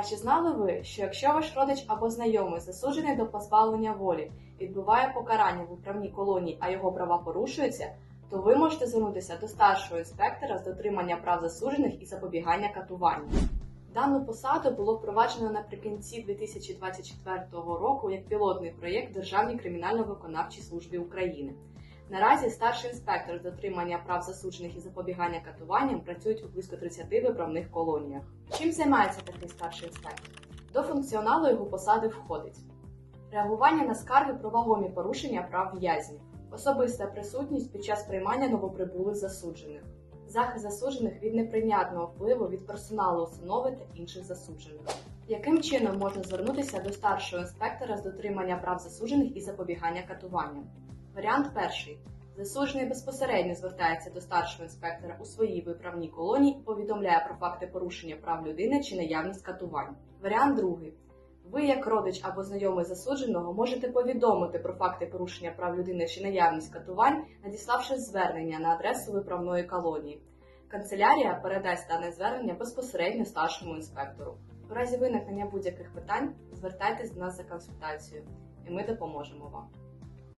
А чи знали ви, що якщо ваш родич або знайомий засуджений до позбавлення волі, відбуває покарання в управній колонії, а його права порушуються, то ви можете звернутися до старшого інспектора з дотримання прав засуджених і запобігання катуванню. Дану посаду було впроваджено наприкінці 2024 року як пілотний проєкт Державній кримінально-виконавчій службі України. Наразі старший інспектор з дотримання прав засуджених і запобігання катуванням працюють у близько 30 виправних колоніях. Чим займається такий старший інспектор? До функціоналу його посади входить реагування на скарги про вагомі порушення прав в'язнів, особиста присутність під час приймання новоприбулих засуджених, захист засуджених від неприйнятного впливу від персоналу установи та інших засуджених. Яким чином можна звернутися до старшого інспектора з дотримання прав засуджених і запобігання катуванням? Варіант перший. Засуджений безпосередньо звертається до старшого інспектора у своїй виправній колонії і повідомляє про факти порушення прав людини чи наявність катувань. Варіант другий. Ви, як родич або знайомий засудженого, можете повідомити про факти порушення прав людини чи наявність катувань, надіславши звернення на адресу виправної колонії. Канцелярія передасть дане звернення безпосередньо старшому інспектору. У разі виникнення будь-яких питань звертайтесь до нас за консультацією, і ми допоможемо вам.